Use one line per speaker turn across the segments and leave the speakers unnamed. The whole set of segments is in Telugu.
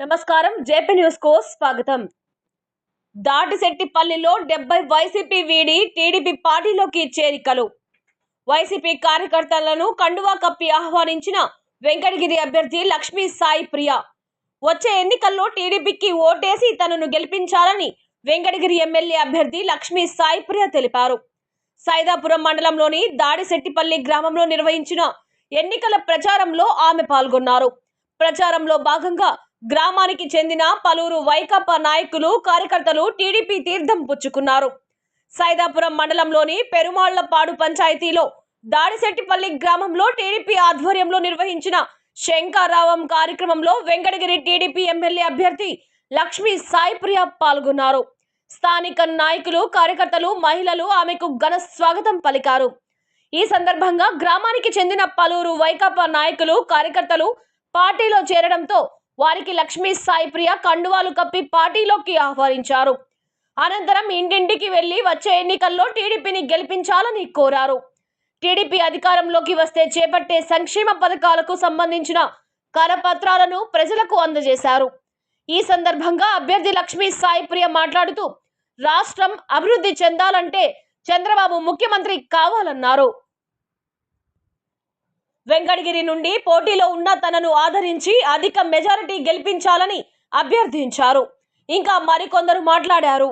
నమస్కారం. జేపీ న్యూస్కు స్వాగతం. దాటిశెట్టిపల్లిలో డెబ్బై వైసీపీ వీడి టీడీపీ పార్టీలోకి చేరికలు. వైసీపీ కార్యకర్తలను కండువా కప్పి ఆహ్వానించిన వెంకటగిరి అభ్యర్థి లక్ష్మీ సాయి ప్రియ. వచ్చే ఎన్నికల్లో టీడీపీకి ఓటేసి తనను గెలిపించాలని వెంకటగిరి ఎమ్మెల్యే అభ్యర్థి లక్ష్మీ సాయి ప్రియ తెలిపారు. సైదాపురం మండలంలోని దాడిశెట్టిపల్లి గ్రామంలో నిర్వహించిన ఎన్నికల ప్రచారంలో ఆమె పాల్గొన్నారు. ప్రచారంలో భాగంగా గ్రామానికి చెందిన పలువురు వైకాపా నాయకులు కార్యకర్తలు టీడీపీ తీర్థం పుచ్చుకున్నారు. సైదాపురం మండలంలోని పెరుమాళ్ళపాడు పంచాయతీలో దాడిశెట్టిపల్లి గ్రామంలో టీడీపీ ఆధ్వర్యంలో నిర్వహించిన శంకారావం కార్యక్రమంలో వెంకటగిరి టీడీపీ ఎమ్మెల్యే అభ్యర్థి లక్ష్మీ సాయిప్రియ పాల్గొన్నారు. స్థానిక నాయకులు కార్యకర్తలు మహిళలు ఆమెకు ఘన స్వాగతం పలికారు. ఈ సందర్భంగా గ్రామానికి చెందిన పలువురు వైకాపా నాయకులు కార్యకర్తలు పార్టీలో చేరడంతో వారికి లక్ష్మీ సాయిప్రియ కండువాలు కప్పి పార్టీలోకి ఆహ్వానించారు. అనంతరం ఇంటింటికి వెళ్ళి వచ్చే ఎన్నికల్లో టీడీపీని గెలిపించాలని కోరారు. టీడీపీ అధికారంలోకి వస్తే చేపట్టే సంక్షేమ పథకాలకు సంబంధించిన కరపత్రాలను ప్రజలకు అందజేశారు. ఈ సందర్భంగా అభ్యర్థి లక్ష్మీ సాయిప్రియ మాట్లాడుతూ రాష్ట్రం అభివృద్ధి చెందాలంటే చంద్రబాబు ముఖ్యమంత్రి కావాలన్నారు. వెంకటగిరి నుండి పోటీలో ఉన్న తనను ఆదరించి అధిక మెజారిటీ గెలిపించాలని అభ్యర్థించారు. ఇంకా మరికొందరు మాట్లాడారు.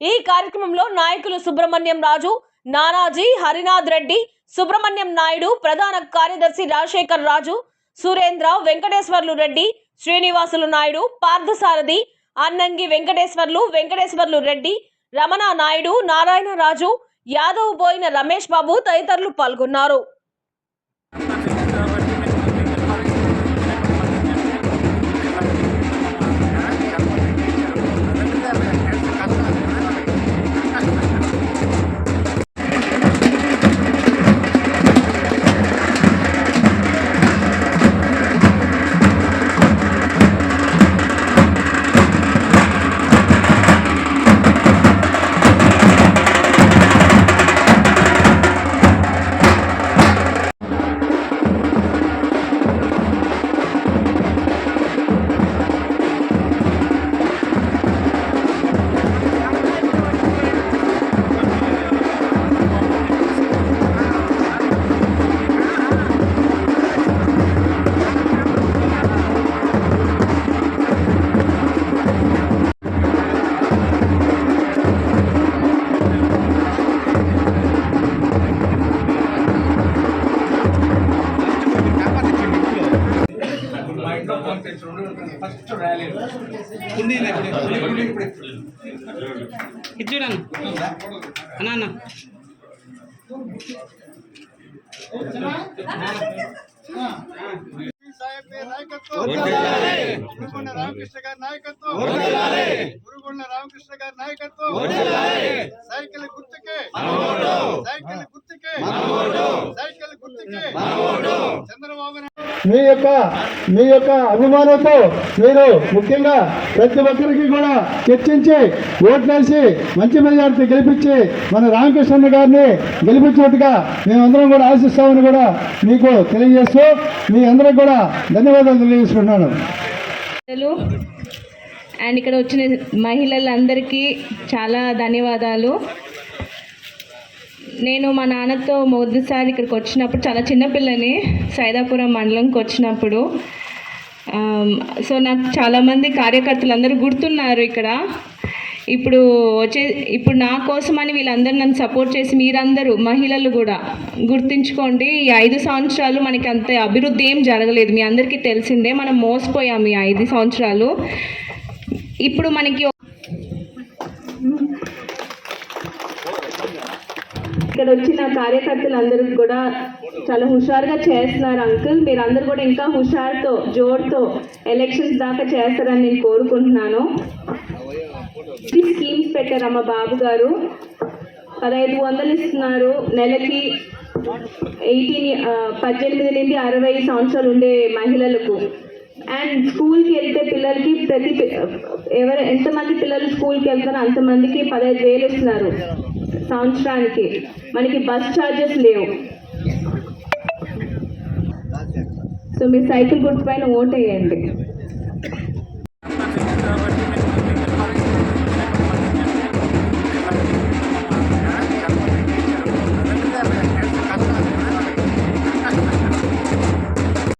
ఈ కార్యక్రమంలో నాయకులు సుబ్రహ్మణ్యం రాజు నానాజీ హరినాథ్ రెడ్డి సుబ్రహ్మణ్యం నాయుడు ప్రధాన కార్యదర్శి రాజశేఖర్ రాజు సురేంద్ర వెంకటేశ్వర్లు రెడ్డి శ్రీనివాసులు నాయుడు పార్థసారథి అన్నంగి వెంకటేశ్వర్లు వెంకటేశ్వర్లు రెడ్డి రమణ నాయుడు నారాయణ రాజు యాదవ్ బోయిన రమేష్ బాబు తదితరులు పాల్గొన్నారు.
First rally. ఉంది
ఇది చూడన్న అన్న అన్న
గురుగొండ రామకృష్ణ గారి నాయకత్వం గురుగొండ రామకృష్ణ గారి నాయకత్వం సైకిల్ గుర్తుకే! సైకిల్ గుర్తుకే! సైకిల్ గుర్తుకే! నాయుడు
మీ యొక్క మీ యొక్క అభిమానంతో మీరు ముఖ్యంగా ప్రతి ఒక్కరికి కూడా చర్చించి ఓట్లేసి మంచి మెజార్టీ గెలిపించి మన రామకృష్ణ గారిని గెలిపించినట్టుగా మేమందరం కూడా ఆశిస్తామని కూడా మీకు తెలియజేస్తూ మీ అందరికి కూడా ధన్యవాదాలు తెలియజేసుకుంటున్నాను.
అండ్ ఇక్కడ వచ్చిన మహిళలందరికీ చాలా ధన్యవాదాలు. నేను మా నాన్నతో మొదటిసారి ఇక్కడికి వచ్చినప్పుడు చాలా చిన్నపిల్లని సైదాపురం మండలంకి వచ్చినప్పుడు సో నాకు చాలామంది కార్యకర్తలు అందరూ గుర్తున్నారు ఇక్కడ. ఇప్పుడు వచ్చే ఇప్పుడు నా కోసమని వీళ్ళందరూ నన్ను సపోర్ట్ చేసి మీరందరూ మహిళలు కూడా గుర్తుంచుకోండి ఈ ఐదు సంవత్సరాలు మనకి అంత అభివృద్ధి ఏం జరగలేదు. మీ అందరికీ తెలిసిందే మనం మోసపోయాము ఈ ఐదు సంవత్సరాలు. ఇప్పుడు మనకి ఇక్కడ వచ్చిన కార్యకర్తలందరూ కూడా చాలా హుషారుగా చేస్తున్నారు అంకుల్. మీరు అందరూ కూడా ఇంకా హుషారుతో జోరుతో ఎలక్షన్స్ దాకా చేస్తారని నేను కోరుకుంటున్నాను. ఈ స్కీమ్స్ పెట్టారమ్మ బాబు గారు. పదహైదు వందలు ఇస్తున్నారు. నెలకి ఎయిటీన్ పద్దెనిమిది నుండి అరవై సంవత్సరాలు ఉండే మహిళలకు. అండ్ స్కూల్కి వెళ్తే పిల్లలకి ప్రతి ఎవరు ఎంతమంది పిల్లలు స్కూల్కి వెళ్తారో అంతమందికి పదహైదు వేలు ఇస్తున్నారు. సంవత్సరానికి. మనకి బస్ ఛార్జెస్ లేవు. సో మీరు సైకిల్ గుర్తు పైన ఓట్ వేయండి